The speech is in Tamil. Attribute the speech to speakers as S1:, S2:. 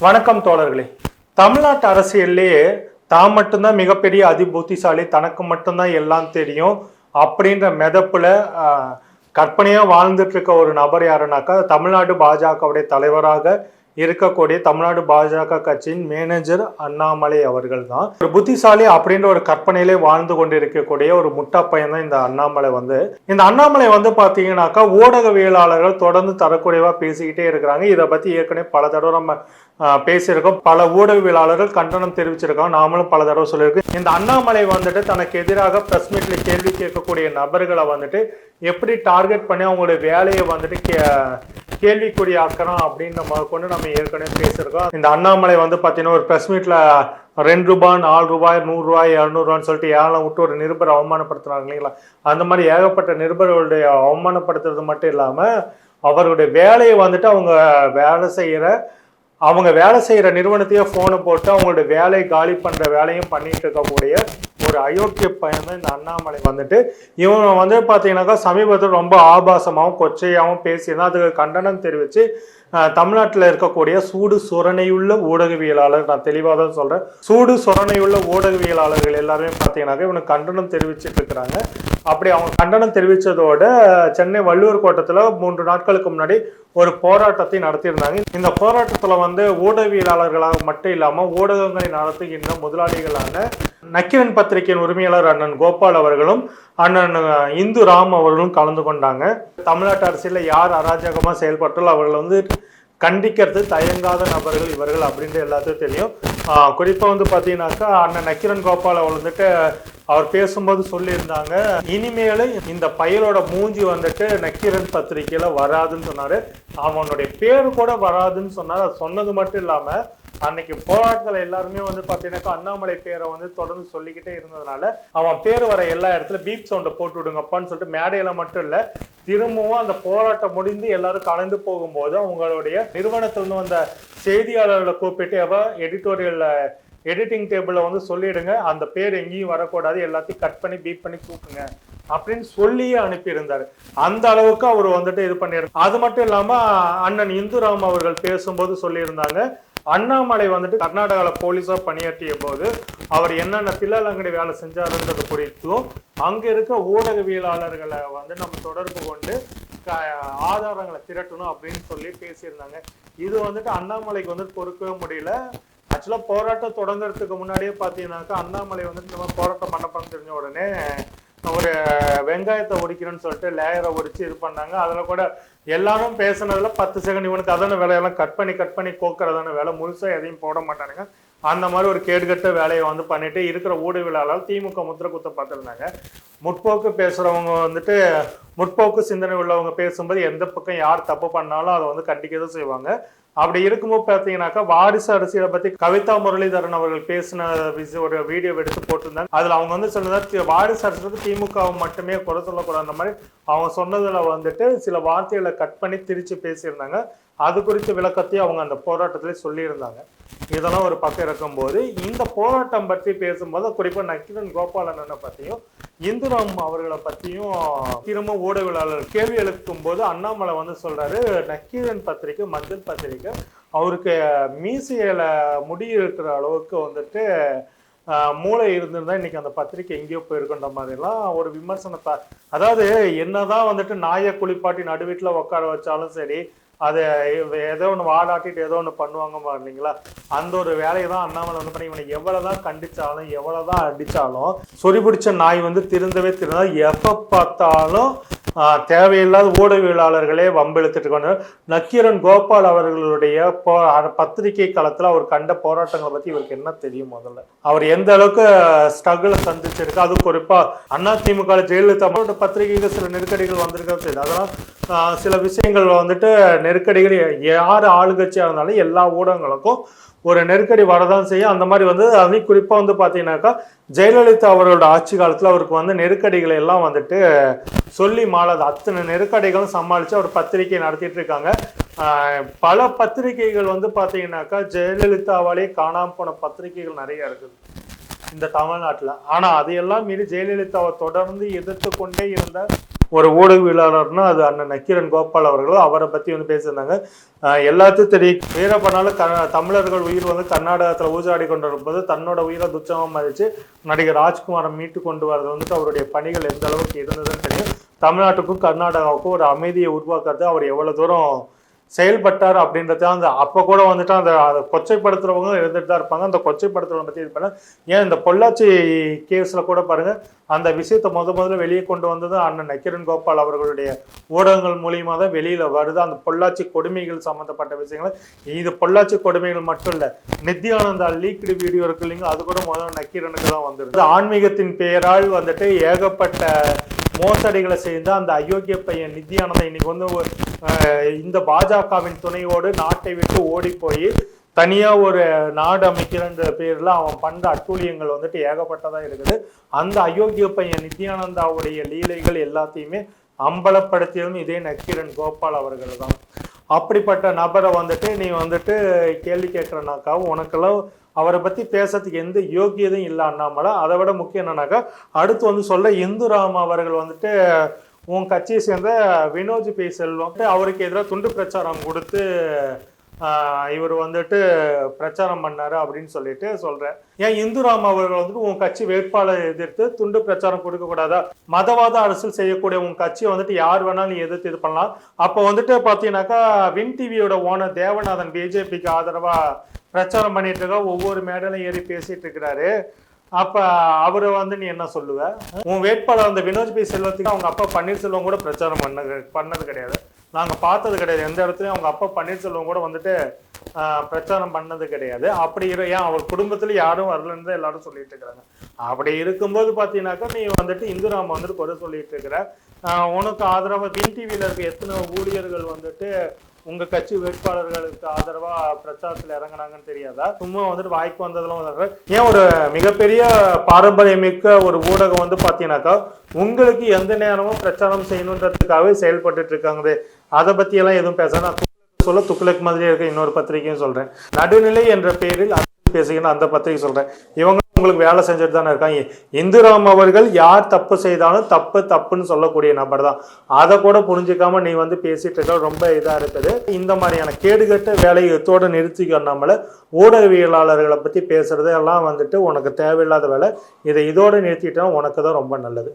S1: வணக்கம் தோழர்களே. தமிழ்நாட்டு அரசியல்லையே தான் மட்டும்தான் மிகப்பெரிய அதிபுத்திசாலி தனக்கு மட்டும்தான் எல்லாம் தெரியும் அப்படின்ற மெதப்புல ஆஹ், கற்பனையா வாழ்ந்துட்டு இருக்க ஒரு நபர் யாருனாக்கா தமிழ்நாடு பாஜகவுடைய தலைவராக இருக்கக்கூடிய தமிழ்நாடு பாஜக கட்சியின் மேனேஜர் அண்ணாமலை அவர்கள் தான் ஒரு புத்திசாலி அப்படின்ற ஒரு கற்பனையிலே வாழ்ந்து கொண்டிருக்கக்கூடிய ஒரு முட்டா பையன் தான் இந்த அண்ணாமலை வந்து. இந்த அண்ணாமலை வந்து பாத்தீங்கன்னாக்கா ஊடகவியலாளர்கள் தொடர்ந்து தரக்குறைவா பேசிக்கிட்டே இருக்கிறாங்க. இதை பத்தி ஏற்கனவே பல தடவை நம்ம பேசியிருக்கோம். பல ஊடகவியலாளர்கள் கண்டனம் தெரிவிச்சிருக்காங்க. நாமளும் பல தடவை சொல்லியிருக்கோம். இந்த அண்ணாமலை வந்துட்டு தனக்கு எதிராக பிரஸ் மீட்ல கேள்வி கேட்கக்கூடிய நபர்களை வந்துட்டு எப்படி டார்கெட் பண்ணி அவங்களுடைய வேலையை வந்துட்டு கே கேள்விக்குறி ஆக்கணும் அப்படின்னு நம்ம கொண்டு நம்ம ஏற்கனவே பேசியிருக்கோம். இந்த அண்ணாமலை வந்து பார்த்தீங்கன்னா ஒரு ப்ரெஸ் மீட்டில் ரெண்டு ரூபாய் நாலு ரூபாய் நூறுரூவாய் இரநூறுவான்னு சொல்லிட்டு ஏழை விட்டு ஒரு நிருபரை அவமானப்படுத்துறாங்க இல்லைங்களா? அந்த மாதிரி ஏகப்பட்ட நிருபர்களுடைய அவமானப்படுத்துறது மட்டும் இல்லாமல் அவருடைய வேலையை வந்துட்டு அவங்க வேலை செய்கிற அவங்க வேலை செய்கிற நிறுவனத்தையே ஃபோனை போட்டு அவங்களுடைய வேலையை காலி பண்ணுற வேலையும் பண்ணிட்டு இருக்கக்கூடிய ஒரு அயோக்கிய பையன் தான் இந்த அண்ணாமலை வந்துட்டு. இவங்க வந்து பார்த்தீங்கன்னாக்கா சமீபத்தில் ரொம்ப ஆபாசமாகவும் கொச்சையாகவும் பேசியிருந்தா அதுக்கு கண்டனம் தெரிவித்து தமிழ்நாட்டில் இருக்கக்கூடிய சூடு சுரணையுள்ள ஊடகவியலாளர் நான் தெளிவாக தான் சொல்கிறேன் சூடு சுரணையுள்ள ஊடகவியலாளர்கள் எல்லாருமே பார்த்தீங்கன்னாக்கா இவனுக்கு கண்டனம் தெரிவிச்சிட்டு இருக்கிறாங்க. அப்படி அவங்க கண்டனம் தெரிவித்ததோட சென்னை வள்ளுவர் கோட்டத்தில் மூன்று நாட்களுக்கு முன்னாடி ஒரு போராட்டத்தை நடத்தியிருந்தாங்க. இந்த போராட்டத்தில் வந்து ஊடகவியலாளர்களாக மட்டும் இல்லாமல் ஊடகங்களை நடத்துகின்ற முதலாளிகளான நக்கிரன் பத்திரிகையின் உரிமையாளர் அண்ணன் கோபால் அவர்களும் அண்ணன் இந்து ராம் அவர்களும் கலந்து கொண்டாங்க. தமிழ்நாட்டு அரசியலில் யார் அராஜகமாக செயல்பட்டாலும் அவர்கள் வந்து கண்டிக்கிறது தயங்காத நபர்கள் இவர்கள் அப்படின்ற எல்லாத்துக்கும் தெரியும். குறிப்பாக வந்து பார்த்தீங்கன்னாக்கா அண்ணன் நக்கிரன் கோபால் அவள் வந்துட்டு அவர் பேசும்போது சொல்லியிருந்தாங்க இனிமேல் இந்த பயலோட மூஞ்சி வந்துட்டு நக்கீரன் பத்திரிகையில வராதுன்னு சொன்னாரு. அவனுடைய பேர் கூட வராதுன்னு சொன்னார். அது சொன்னது மட்டும் இல்லாம அன்னைக்கு போராட்டத்துல எல்லாருமே வந்து பாத்தீங்கன்னாக்கா அண்ணாமலை பேரை வந்து தொடர்ந்து சொல்லிக்கிட்டே இருந்ததுனால அவன் பேர் வர எல்லா இடத்துல பீப் சவுண்டை போட்டு விடுங்கப்பான்னு சொல்லிட்டு மேடையில மட்டும் இல்ல திரும்பவும் அந்த போராட்டம் முடிந்து எல்லாரும் கலந்து போகும்போது அவங்களுடைய நிறுவனத்திலிருந்து வந்த செய்தியாளர்களை கூப்பிட்டு எவ எடிட்டோரியல்ல எடிட்டிங் டேபிளில் வந்து சொல்லிடுங்க. அந்த பேர் எங்கேயும் வரக்கூடாது. எல்லாத்தையும் கட் பண்ணி பீட் பண்ணி கூப்பிடுங்க. அப்படின்னு சொல்லியே அனுப்பியிருந்தாரு. அந்த அளவுக்கு அவர் வந்துட்டு இது பண்ணியிருந்தார். அது மட்டும் இல்லாமல் அண்ணன் இந்துராம் அவர்கள் பேசும்போது சொல்லியிருந்தாங்க. அண்ணாமலை வந்துட்டு கர்நாடகாவில் போலீஸாக பணியாற்றிய போது அவர் என்னென்ன தில்லாலங்கடி வேலை செஞ்சாருன்றது குறித்தும் அங்கே இருக்க ஊடகவியலாளர்களை வந்து நம்ம தொடர்பு கொண்டு ஆதாரங்களை திரட்டணும் அப்படின்னு சொல்லி பேசியிருந்தாங்க. இது வந்துட்டு அண்ணாமலைக்கு வந்துட்டு பொறுக்கவே முடியல. ஆக்சுவலாக போராட்டம் தொடங்குறதுக்கு முன்னாடியே பார்த்தீங்கன்னாக்கா அண்ணாமலை வந்து இந்த மாதிரி போராட்டம் பண்ண தெரிஞ்ச உடனே ஒரு வெங்காயத்தை உடிக்கிறேன்னு சொல்லிட்டு லேயரை உரிச்சு இது பண்ணாங்க. அதில் கூட எல்லாரும் பேசுனதுல பத்து செகண்ட் இவனுக்கு அதான வேலையெல்லாம் கட் பண்ணி கட் பண்ணி கோக்குறதான வேலை. முழுசாக எதையும் போட மாட்டானுங்க. அந்த மாதிரி ஒரு கேடுகட்ட வேலையை வந்து பண்ணிட்டு இருக்கிற ஊடகவியலாளர் திமுக முத்திர குத்த பார்த்துருந்தாங்க. முற்போக்கு பேசுறவங்க வந்துட்டு முற்போக்கு சிந்தனை உள்ளவங்க பேசும்போது எந்த பக்கம் யார் தப்பு பண்ணாலும் அதை வந்து கண்டிக்கதான் செய்வாங்க. அப்படி இருக்கும்போது பார்த்தீங்கன்னாக்கா வாரிசு அரசியலை பத்தி கவிதா முரளிதரன் அவர்கள் பேசின ஒரு வீடியோ எடுத்து போட்டிருந்தாங்க. அதுல அவங்க வந்து சொன்னதா வாரிசு அரசுக்கு திமுக மட்டுமே குறை சொல்லக்கூடாது. அந்த மாதிரி அவங்க சொன்னதுல வந்துட்டு சில வார்த்தைகளை கட் பண்ணி திரிச்சு பேசியிருந்தாங்க. அது குறித்த விளக்கத்தையும் அவங்க அந்த போராட்டத்திலே சொல்லியிருந்தாங்க. இதெல்லாம் ஒரு பக்கம் இருக்கும்போது இந்த போராட்டம் பற்றி பேசும்போது குறிப்பாக நக்கிரன் கோபாலண்ணனை பற்றியும் இந்துராம் அவர்களை பற்றியும் திரும்ப ஊடகவியலாளர் கேள்வி எழுப்பும் போது அண்ணாமலை வந்து சொல்றாரு நக்கீரன் பத்திரிக்கை மஞ்சள் பத்திரிக்கை அவருக்கு மீசையில முடி இருக்கிற அளவுக்கு வந்துட்டு மூளை இருந்திருந்தா இன்னைக்கு அந்த பத்திரிக்கை எங்கேயோ போயிருக்குன்ற மாதிரிலாம் ஒரு விமர்சனத்தை அதாவது என்னதான் வந்துட்டு நாயை குளிப்பாட்டி நடுவீட்டில் உட்கார வச்சாலும் சரி அதை ஏதோ ஒன்று வாடாட்டிட்டு ஏதோ ஒன்று பண்ணுவாங்க இல்லைங்களா அந்த ஒரு வேலையை தான் அண்ணாமலை வந்து பண்ணி இவனை எவ்வளவுதான் கண்டிச்சாலும் எவ்வளவுதான் அடித்தாலும் சொறி பிடிச்ச நாய் வந்து திருந்தவே திருந்தா எப்போ பார்த்தாலும் தேவையில்லாத ஊடகவியலாளர்களே வம்பிழுத்துட்டு கொண்டு நக்கீரன் கோபால் அவர்களுடைய போ பத்திரிகை களத்துல அவர் கண்ட போராட்டங்களை பத்தி இவருக்கு என்ன தெரியும் முதல்ல? அவர் எந்த அளவுக்கு ஸ்ட்ரகிளை சந்திச்சிருக்கு? அது குறிப்பா அண்ணா திமுக ஜெயலலிதா அவரோட பத்திரிகைகள் சில நெருக்கடிகள் வந்திருக்கிறது தெரியுது. அதெல்லாம் சில விஷயங்கள் வந்துட்டு நெருக்கடிகள் யார் ஆளுங்கட்சியா இருந்தாலும் எல்லா ஊடகங்களுக்கும் ஒரு நெருக்கடி வரதான் செய்யும். அந்த மாதிரி வந்து அதையும் குறிப்பாக வந்து பார்த்தீங்கன்னாக்கா ஜெயலலிதா அவரோட ஆட்சி காலத்தில் அவருக்கு வந்து நெருக்கடிகளை எல்லாம் வந்துட்டு சொல்லி மாளாது. அத்தனை நெருக்கடிகளும் சமாளித்து அவர் பத்திரிகை நடத்திட்டு இருக்காங்க. பல பத்திரிகைகள் வந்து பார்த்தீங்கன்னாக்கா ஜெயலலிதாவாலே காணாம போன பத்திரிகைகள் நிறைய இருக்குது இந்த தமிழ்நாட்டில். ஆனால் அதையெல்லாம் மீறி ஜெயலலிதாவை தொடர்ந்து எதிர்த்து கொண்டே இருந்த ஒரு ஊடகவியலாளர்னா அது அண்ணன் நக்கீரன் கோபால் அவர்களும் அவரை பத்தி வந்து பேசியிருந்தாங்க. எல்லாத்தையும் தெரியும் வீர பண்ணாலும் க தமிழர்கள் உயிர் வந்து கர்நாடகத்துல ஊசாடி கொண்டு வரும்போது தன்னோட உயிரை துச்சமா மதிச்சு நடிகர் ராஜ்குமாரை மீட்டு கொண்டு வரது வந்துட்டு அவருடைய பணிகள் எந்த அளவுக்கு இருந்ததுன்னு தெரியும். தமிழ்நாட்டுக்கும் கர்நாடகாவுக்கும் ஒரு அமைதியை உருவாக்குறது அவர் எவ்வளவு தூரம் செயல்பட்டார் அப்படின்றத அந்த அப்போ கூட வந்துட்டு அந்த அதை கொச்சைப்படுத்துறவங்க இருந்துட்டு தான் இருப்பாங்க. அந்த கொச்சைப்படுத்துறவங்க பற்றி இது பண்ண ஏன் இந்த பொள்ளாச்சி கேஸில் கூட பாருங்கள் அந்த விஷயத்தை முத முதல்ல வெளியே கொண்டு வந்தது அண்ணன் நக்கிரன் கோபால் அவர்களுடைய ஊடகங்கள் மூலியமாக தான் வெளியில் வருது. அந்த பொள்ளாச்சி கொடுமைகள் சம்மந்தப்பட்ட விஷயங்கள் இது பொள்ளாச்சி கொடுமைகள் மட்டும் இல்லை நித்யானந்தா லீக்டு வீடியோ இருக்கு இல்லைங்க அது கூட முதல்ல நக்கீரனுக்கு தான் வந்துருது ஆன்மீகத்தின் பெயரால் வந்துட்டு ஏகப்பட்ட மோசடிகளை செய்த அந்த அயோக்கிய பையன் நித்தியானந்தன் இன்னைக்கு வந்து இந்த பாஜகவின் துணையோடு நாட்டை விட்டு ஓடி போய் தனியா ஒரு நாடு அமைக்கிறன்ற பேர்ல அவன் பண்ற அட்டூழியங்கள் வந்துட்டு ஏகப்பட்டதா இருக்குது. அந்த அயோக்கிய பையன் நித்யானந்தாவுடைய லீலைகள் எல்லாத்தையுமே அம்பலப்படுத்தியதும் இதே நக்கீரன் கோபால் அவர்கள் தான் அப்படிப்பட்ட நபரை வந்துட்டு நீ வந்துட்டு கேள்வி கேட்கறனாக்கா உனக்கெல்லாம் அவரை பத்தி பேசுறதுக்கு எந்த யோக்கியதையும் இல்லை அண்ணாமலை. அதை விட முக்கியம் என்னன்னாக்கா அடுத்து வந்து சொல்ல இந்துராம் அவர்கள் வந்துட்டு உன் கட்சியை சேர்ந்த வினோஜ் பி செல்வம். அவருக்கு எதிராக துண்டு பிரச்சாரம் கொடுத்து இவர் வந்துட்டு பிரச்சாரம் பண்ணார் அப்படின்னு சொல்லிட்டு சொல்கிறேன் ஏன் இந்துராம் அவர்கள் வந்துட்டு உன் கட்சி வேட்பாளரை எதிர்த்து துண்டு பிரச்சாரம் கொடுக்கக்கூடாதா மதவாத அரசியல் செய்யக்கூடிய உன் கட்சியை வந்துட்டு யார் வேணாலும் நீ எதிர்த்து இது பண்ணலாம். அப்போ வந்துட்டு பார்த்தீங்கன்னாக்கா வின் டிவியோட ஓனர் தேவநாதன் பிஜேபிக்கு ஆதரவாக பிரச்சாரம் பண்ணிட்டு இருக்கா ஒவ்வொரு மேடலையும் ஏறி பேசிட்டு இருக்கிறாரு. அப்ப அவரை வந்து நீ என்ன சொல்லுவ? உன் வேட்பாளர் அந்த வினோஜ் பி. செல்வத்துக்கு அவங்க அப்பா பன்னீர்செல்வம் கூட பிரச்சாரம் பண்ண பண்ணது கிடையாது. நாங்க பார்த்தது கிடையாது. எந்த இடத்துலயும் அவங்க அப்பா பன்னீர்செல்வம் கூட வந்துட்டு பிரச்சாரம் பண்ணது கிடையாது. அப்படி இரு ஏன் அவர் குடும்பத்துல யாரும் வரலன்னு தான் எல்லாரும் சொல்லிட்டு இருக்கிறாங்க. அப்படி இருக்கும்போது பாத்தீங்கன்னாக்கா நீ வந்துட்டு இந்துராம வந்துட்டு குறை சொல்லிட்டு இருக்கிற உனக்கு ஆதரவா வின் டிவியில இருக்க எத்தனை ஊழியர்கள் வந்துட்டு உங்க கட்சி வேட்பாளர்களுக்கு ஆதரவா பிரச்சாரத்துல இறங்குனாங்கன்னு தெரியாதா? சும்மா வந்துட்டு வாய்ப்பு வந்ததெல்லாம் ஏன் ஒரு மிகப்பெரிய பாரம்பரியமிக்க ஒரு ஊடகம் வந்து பாத்தீங்கன்னாக்கா உங்களுக்கு எந்த நேரமும் பிரச்சாரம் செய்யணுன்றதுக்காகவே செயல்பட்டு இருக்காங்க அதை பத்தி எல்லாம் எதுவும் பேச நான் சொல்ல துக்ளக் மாதிரி இருக்க. இன்னொரு பத்திரிகையும் சொல்றேன். நடுநிலை என்ற பெயரில் பேசுகிற அந்த பத்திரிகை சொல்றேன். இவங்க உங்களுக்கு வேலை செஞ்சுட்டு தானே இருக்காங்க. இந்துராம் அவர்கள் யார் தப்பு செய்தாலும் தப்பு தப்புன்னு சொல்லக்கூடிய நபர் தான் அதை கூட புரிஞ்சுக்காம நீ வந்து பேசிட்டு இருக்க ரொம்ப இதாக இருக்குது. இந்த மாதிரியான கேடுகட்ட வேலையை எத்தோட நம்மளை. ஊடகவியலாளர்களை பற்றி பேசுறது எல்லாம் வந்துட்டு உனக்கு தேவையில்லாத வேலை. இதை இதோடு நிறுத்திட்டா உனக்கு தான் ரொம்ப நல்லது.